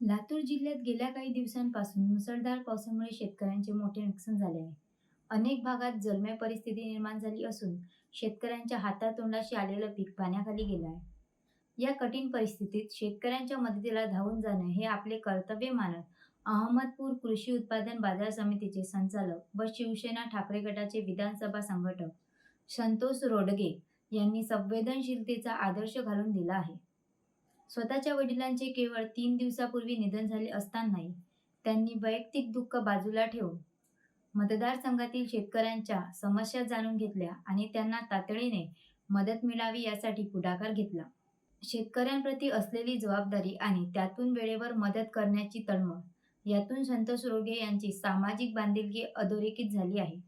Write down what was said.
लातूर जिल्ह्यात गेल्या काही दिवसांपासून मुसळधार पावसामुळे शेतकऱ्यांचे मोठे नुकसान झाले आहे. अनेक भागात जलमय परिस्थिती निर्माण झाली असून शेतकऱ्यांच्या हातातोंडाशी आलेलं पीक पाण्याखाली गेलं आहे. या कठीण परिस्थितीत शेतकऱ्यांच्या मदतीला धावून जाणं हे आपले कर्तव्य मानत अहमदपूर कृषी उत्पादन बाजार समितीचे संचालक व शिवसेना ठाकरे गटाचे विधानसभा संघटक संतोष रोडगे यांनी संवेदनशीलतेचा आदर्श घालून दिला आहे. स्वतःच्या वडिलांचे केवळ तीन दिवसापूर्वी निधन झाले असतानाही त्यांनी वैयक्तिक दुःख बाजूला ठेवून मतदारसंघातील शेतकऱ्यांच्या समस्या जाणून घेतल्या आणि त्यांना तातडीने मदत मिळावी यासाठी पुढाकार घेतला. शेतकऱ्यांप्रती असलेली जबाबदारी आणि त्यातून वेळेवर मदत करण्याची तळमळ यातून संतोष रोगे यांची सामाजिक बांधिलकी अधोरेखित झाली आहे.